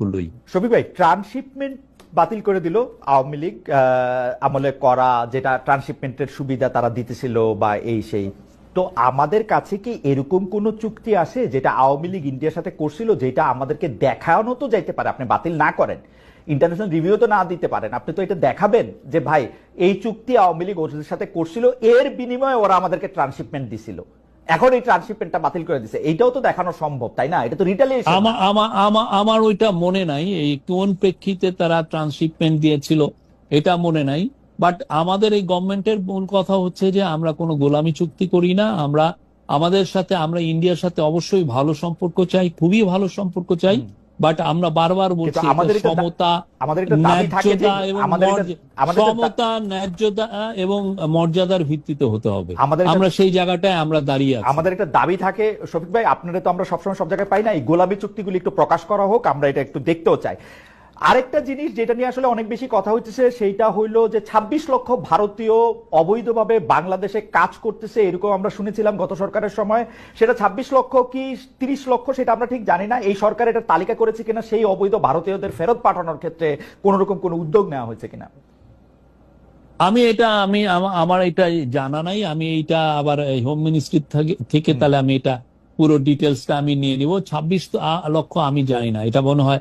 গুলোই। শফিক ভাই ট্রান্সশিপমেন্ট বাতিল করে দিল আওয়ামী লীগ আমলে করা যেটা ট্রান্সশিপমেন্টের সুবিধা তারা দিতেছিল বা এই সেই। তো আমাদের কাছে কি এরকম কোন চুক্তি আছে যেটা আওয়ামী লীগ ইন্ডিয়ার সাথে করছিল যেটা আমাদেরকে দেখানো তো যাইতে পারে? আপনি বাতিল না করেন ইন্টারন্যাশনাল রিভিউ তো না দিতে পারেন। আপনি তো এটা দেখাবেন যে, ভাই, এই চুক্তি আওয়ামী লীগ ওদের সাথে করছিল। এর বিনিময়ে ওরা আমাদেরকে ট্রান্সশিপমেন্ট দিছিল। এখন এই ট্রান্সশিপমেন্টটা বাতিল করে দিছে। এইটাও তো দেখানো সম্ভব তাই না? এটা তো রিটালিয়েশন আমার আমার আমার আমার ওইটা মনে নাই। এই কোন প্রেক্ষিতে তারা ট্রান্সশিপমেন্ট দিয়েছিল এটা মনে নাই। বাট আমাদের এই গভর্নমেন্টের মূল কথা হচ্ছে যে আমরা কোনো গোলামি চুক্তি করি না। আমরা আমাদের সাথে আমরা ইন্ডিয়ার সাথে অবশ্যই ভালো সম্পর্ক চাই খুবই ভালো সম্পর্ক চাই। বাট আমরা বারবার বলছি সমতা ন্যায্যতা এবং সমতা ন্যায্যতা এবং মর্যাদার ভিত্তিতে হতে হবে। আমাদের আমরা সেই জায়গাটায় আমরা দাঁড়িয়ে আছি। আমাদের একটা দাবি থাকে শফিক ভাই আপনারা তো আমরা সবসময় সব জায়গায় পাই না। এই গোলামি চুক্তিগুলি একটু প্রকাশ করা হোক আমরা এটা একটু দেখতেও চাই। আরেকটা জিনিস যেটা নিয়ে আসলে অনেক বেশি কথা হচ্ছে সেইটা হইল যে ২৬ লক্ষ ভারতীয় অবৈধভাবে বাংলাদেশে কাজ করতেছে এরকম আমরা শুনেছিলাম গত সরকারের সময়। সেটা ২৬ লক্ষ কি ৩০ লক্ষ সেটা আমরা ঠিক জানি না। এই সরকার এটা তালিকা করেছে কিনা সেই অবৈধ ভারতীয়দের ফেরত পাঠানোর ক্ষেত্রে কোন রকম কোনো উদ্যোগ নেওয়া হয়েছে কিনা? আমি এটা আমি আমার এটা জানা নাই। আমি এইটা আবার হোম মিনিস্ট্রি থেকে তাহলে আমি এটা পুরো ডিটেলসটা আমি নিয়ে নিব। ছাব্বিশ লক্ষ আমি জানি না। এটা মনে হয়